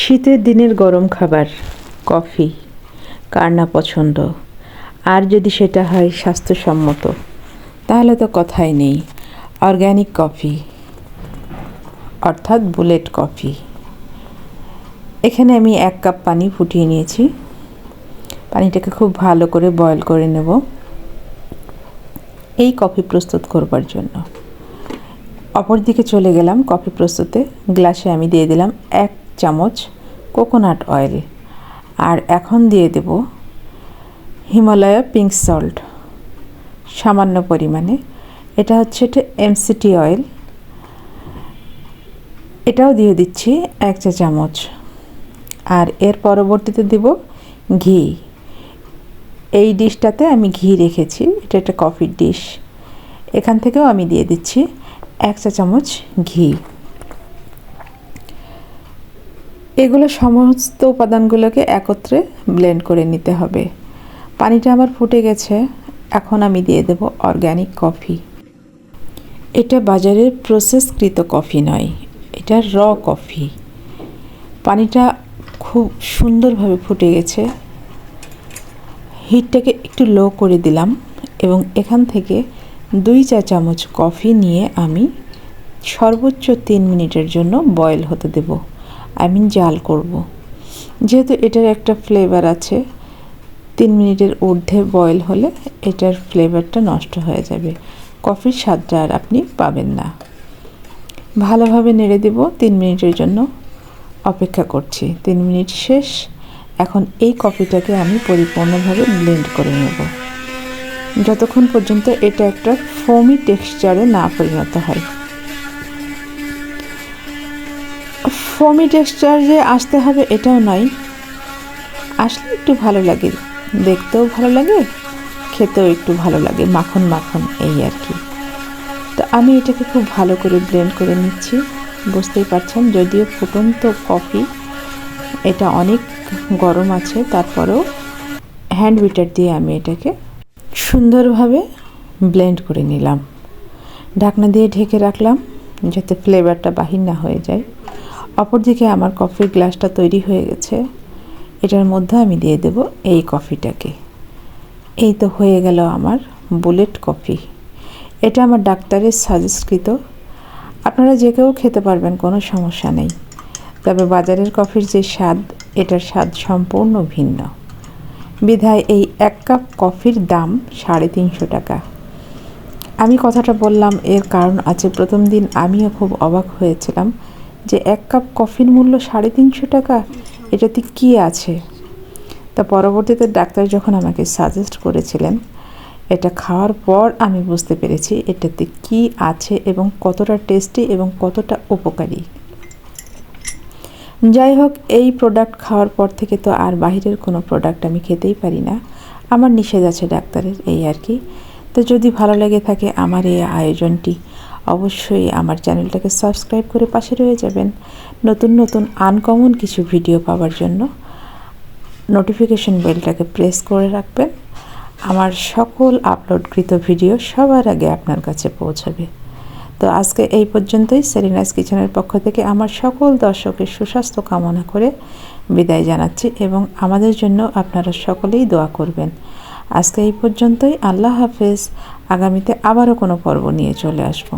শীতের দিনের গরম খাবার, কফি, কার না পছন্দ? আর যদি সেটা হয় স্বাস্থ্যসম্মত, তাহলে তো কথাই নেই। অর্গ্যানিক কফি, অর্থাৎ বুলেট কফি। এখানে আমি এক কাপ পানি ফুটিয়ে নিয়েছি। পানিটাকে খুব ভালো করে বয়ল করে নেব। এই কফি প্রস্তুত করবার জন্য। অপর দিকে চলে গেলাম কফি প্রস্তুতে। গ্লাসে আমি দিয়ে দিলাম এক চামচ কোকোনাট অয়েল আর এখন দিয়ে দেব হিমালয়া পিঙ্ক সল্ট সামান্য পরিমাণে। এটা হচ্ছে এটা এমসিটি অয়েল এটাও দিয়ে দিচ্ছি এক চা চামচ। আর এর পরবর্তীতে দেব ঘি। এই ডিশটাতে আমি ঘি রেখেছি, এটা একটা কফির ডিশ এখান থেকেও আমি দিয়ে দিচ্ছি এক চা চামচ ঘি। এগুলো সমস্ত উপাদানগুলোকে একত্রে ব্লেন্ড করে নিতে হবে। পানিটা আমার ফুটে গেছে, এখন আমি দিয়ে দেব অর্গ্যানিক কফি এটা বাজারের প্রসেসকৃত কফি নয়, এটা র কফি পানিটা খুব সুন্দরভাবে ফুটে গেছে। হিটটাকে একটু লো করে দিলাম এবং এখান থেকে দুই চা চামচ কফি নিয়ে আমি সর্বোচ্চ তিন মিনিটের জন্য বয়েল হতে দেব। আই মিন জাল করব। যেহেতু এটার একটা ফ্লেভার আছে, তিন মিনিটের ঊর্ধ্বে বয়েল হলে এটার ফ্লেভারটা নষ্ট হয়ে যাবে। কফির স্বাদটা আর আপনি পাবেন না। ভালোভাবে নেড়ে দেব, তিন মিনিটের জন্য অপেক্ষা করছি। তিন মিনিট শেষ, এখন এই কফিটাকে আমি পরিপূর্ণভাবে ব্লেন্ড করে নেব। যতক্ষণ পর্যন্ত এটা একটা ফোমি টেক্সচারে না পরিণত হয়। ফোমি টেক্সচার যে আসতে হবে এটাও নয়। আসলে একটু ভালো লাগে, দেখতেও ভালো লাগে, খেতেও একটু ভালো লাগে, মাখন মাখন এই আর কি। তো আমি এটাকে খুব ভালো করে ব্লেন্ড করে নিচ্ছি, বুঝতেই পারছেন? যদিও ফুটন্ত কফি, এটা অনেক গরম আছে, তারপরেও হ্যান্ড বিটার দিয়ে আমি এটাকে সুন্দরভাবে ব্লেন্ড করে নিলাম। ঢাকনা দিয়ে ঢেকে রাখলাম, যাতে ফ্লেভারটা বাহির না হয়ে যায়। অপরদিকে আমার কফির গ্লাসটা তৈরি হয়ে গেছে। এটার মধ্যে আমি দিয়ে দেব এই কফিটাকে। এই তো হয়ে গেল আমার বুলেট কফি। এটা আমার ডাক্তারের সাজেস্টকৃত আপনারা যে কেউ খেতে পারবেন, কোনো সমস্যা নেই। তবে বাজারের কফির যে স্বাদ, এটার স্বাদ সম্পূর্ণ ভিন্ন। বিধায় এই এক কাপ কফির দাম সাড়ে তিনশো টাকা। আমি কথাটা বললাম, এর কারণ আছে প্রথম দিন আমিও খুব অবাক হয়েছিলাম। যে এক কাপ কফির মূল্য সাড়ে তিনশো টাকা, এটাতে কী আছে? তা পরবর্তীতে ডাক্তার যখন আমাকে সাজেস্ট করেছিলেন, এটা খাওয়ার পর আমি বুঝতে পেরেছি এটাতে কি আছে এবং কতটা টেস্টি এবং কতটা উপকারী। যাই হোক, এই প্রোডাক্ট খাওয়ার পর থেকে তো আর বাহিরের কোনো প্রোডাক্ট আমি খেতেই পারি না। আমার নিষেধ আছে ডাক্তারের এই আর কি। তো যদি ভালো লেগে থাকে, আমার এই আয়োজনটি অবশ্যই আমার চ্যানেলটাকে সাবস্ক্রাইব করে পাশে রয়ে যাবেন নতুন নতুন আনকমন কিছু ভিডিও পাওয়ার জন্য। নোটিফিকেশন বেলটাকে প্রেস করে রাখবেন। আমার সকল আপলোডকৃত ভিডিও সবার আগে আপনার কাছে পৌঁছাবে। তো আজকে এই পর্যন্তই। সেরিনাস কিচেনের পক্ষ থেকে আমার সকল দর্শকের সুস্বাস্থ্য কামনা করে বিদায় জানাচ্ছি এবং আমাদের জন্য আপনারা সকলেই দোয়া করবেন। আজকে এই পর্যন্তই। আল্লাহ হাফেজ। আগামীতে আবারও কোনো পর্ব নিয়ে চলে আসব।